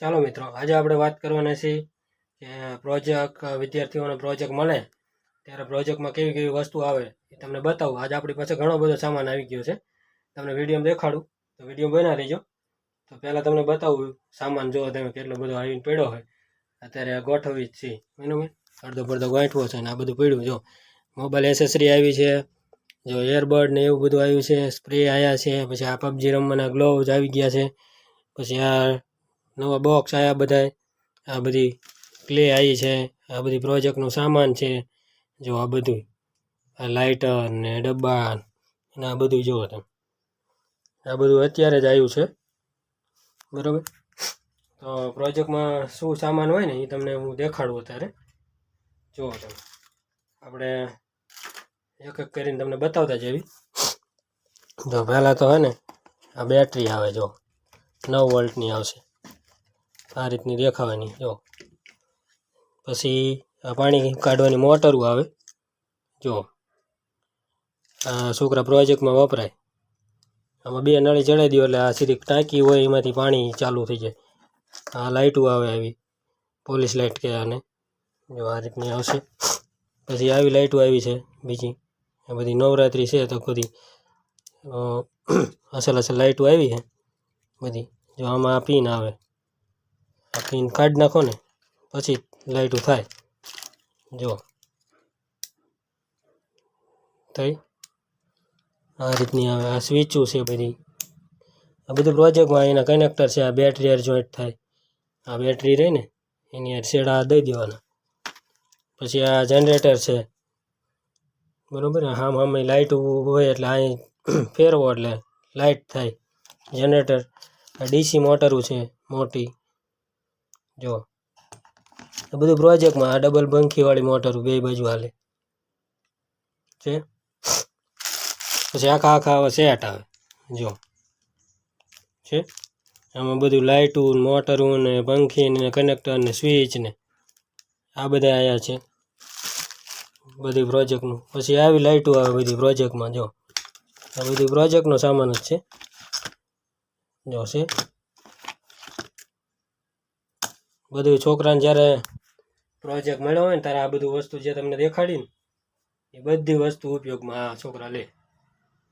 ચાલો મિત્રો, આજે આપણે વાત કરવાના છીએ કે પ્રોજેક્ટ વિદ્યાર્થીઓને પ્રોજેક્ટ મળે ત્યારે પ્રોજેક્ટમાં કેવી કેવી વસ્તુ આવે એ તમને બતાવું. આજે આપણી પાસે ઘણો બધો સામાન આવી ગયો છે. તમને વિડીયોમાં દેખાડું. તો વીડિયો બના લેજો તો પહેલાં તમને બતાવું સામાન, જો તમે કેટલો બધો આવીને પડ્યો હોય. અત્યારે ગોઠવી જ છીએ. બરાબર અડધો પડધો ગોઠવો છે ને આ બધું પડ્યું. જો મોબાઈલ એસેસરી આવી છે. જો એરબડ ને એવું બધું આવ્યું છે. સ્પ્રે આવ્યા છે. પછી આ પબજી રમવાના ગ્લોવ્સ આવી ગયા છે. પછી આ નવા બોક્સ આવ્યા બધાય. આ બધી ક્લે આવી છે. આ બધી પ્રોજેક્ટનું સામાન છે. જો આ બધું. આ લાઇટર ને ડબ્બા ને આ બધું જુઓ તમે. આ બધું અત્યારે જ આવ્યું છે. બરાબર? તો પ્રોજેક્ટમાં શું સામાન હોય ને એ તમને હું દેખાડું અત્યારે. જુઓ તમે. આપણે એક એક કરીને તમને બતાવતા જેવી જો પહેલાં તો હે ને, આ બેટરી આવે જો. નવ વોલ્ટની આવશે. આ રીતની દેખાવાની, જો. પછી આ પાણી કાઢવાની મોટરું આવે, જો. આ છોકરા પ્રોજેક્ટમાં વપરાય. આમાં બે નળી ચડાવી દો એટલે આ સીધી ટાંકી હોય, એમાંથી પાણી ચાલુ થઈ જાય. આ લાઇટો આવે આવી, પોલીસ લાઇટ કે આને. જો આ રીતની આવશે. પછી આવી લાઇટો આવી છે બીજી. આ બધી નવરાત્રિ છે તો બધી અસલ અસલ લાઇટો આવી છે બધી. જો આમાં પીન આવે. પિન કાઢી નાખો ને, પછી લાઇટું થાય. જો થઈ? આ રીતની આવે આ સ્વિચો છે બધી. આ બધું પ્રોજેક્ટમાં એના કનેક્ટર છે, આ બેટરી આર જોઈન્ટ થાય. આ બેટરી રહી ને, એની યાર શેડા દઈ દેવાના. પછી આ જનરેટર છે. બરોબર? આમ આમ લાઇટ હોય એટલે અહીં ફેરવો એટલે લાઇટ થાય. જનરેટર આ ડીસી મોટરું છે, મોટી. જો. આ બધું પ્રોજેક્ટમાં આ ડબલ પંખીવાળી મોટર બે બાજુ હાલે. છે? પછી આખા આખા આવે સેટ આવે. જો. છે? આમાં બધું લાઇટું મોટરું ને પંખી ને કનેક્ટર ને સ્વિચ ને આ બધા આવ્યા છે. બધી પ્રોજેક્ટનું પછી આવી લાઇટો આવે બધી પ્રોજેક્ટમાં જો. આ બધી પ્રોજેક્ટનો સામાન જ છે. જો, છે? બધું છોકરાને જ્યારે પ્રોજેક્ટ મળ્યો હોય ને ત્યારે આ બધું વસ્તુ જે તમને દેખાડી ને એ બધી વસ્તુ ઉપયોગમાં આ છોકરા લે.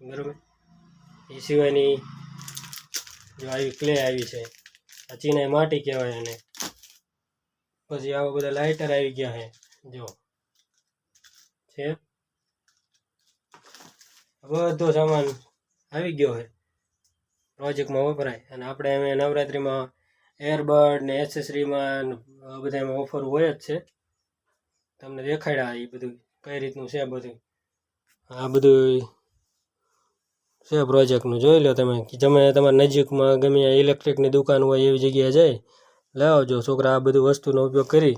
બરાબર? એ સિવાયની જો આવી ક્લે આવી છે, આ ચીનાઈ માટી કહેવાય એને. પછી આવા બધા લાઇટર આવી ગયા છે, જો. છે? બધો સામાન આવી ગયો છે. પ્રોજેક્ટમાં વપરાય. અને આપણે એમ નવરાત્રિમાં એરબડ ને એસેસરીમાં બધા એમાં ઓફર હોય જ છે. તમને દેખાડ્યા એ બધું કઈ રીતનું છે બધું. આ બધું છે પ્રોજેક્ટનું જોઈ લો તમે તમે તમારા નજીકમાં ગમે ઇલેક્ટ્રિકની દુકાન હોય એવી જગ્યાએ જાય લાવજો છોકરા આ બધું વસ્તુનો ઉપયોગ કરી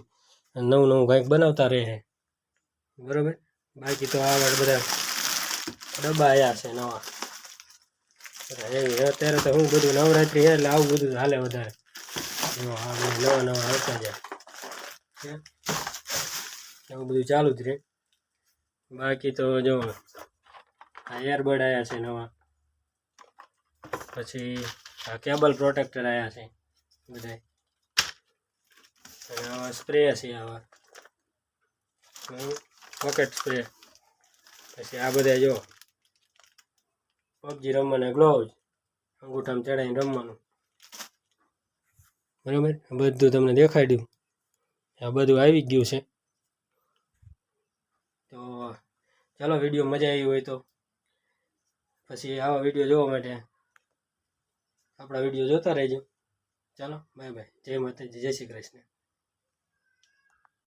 અને નવું નવું કંઈક બનાવતા રહે. બરાબર? બાકી તો આ બધા ડબ્બા આવ્યા છે નવા. અત્યારે તો હું બધું નવરાત્રિ એટલે આવું બધું હાલે વધારે. નવા નવા આવતા જાય. એવું બધું ચાલુ જ રહે. બાકી તો જો, આ એરબડ આવ્યા છે નવા. પછી આ કેબલ પ્રોટેક્ટર આવ્યા છે બધા અને આવા સ્પ્રે છે આવા. પોકેટ સ્પ્રે પછી આ બધા જો, પબજી રમવાના ગ્લોવ્સ અંગૂઠામાં ચડાવીને રમવાનું. બરાબર? બધું તમને દેખાડ્યું આ બધું આવી ગયું છે. તો ચાલો, વીડિયો મજા આવી હોય તો. પછી આવા વીડિયો જોવા માટે આપણા વીડિયો જોતા રહેજો. ચાલો, બાય બાય. જય માતાજી, જય શ્રી કૃષ્ણ.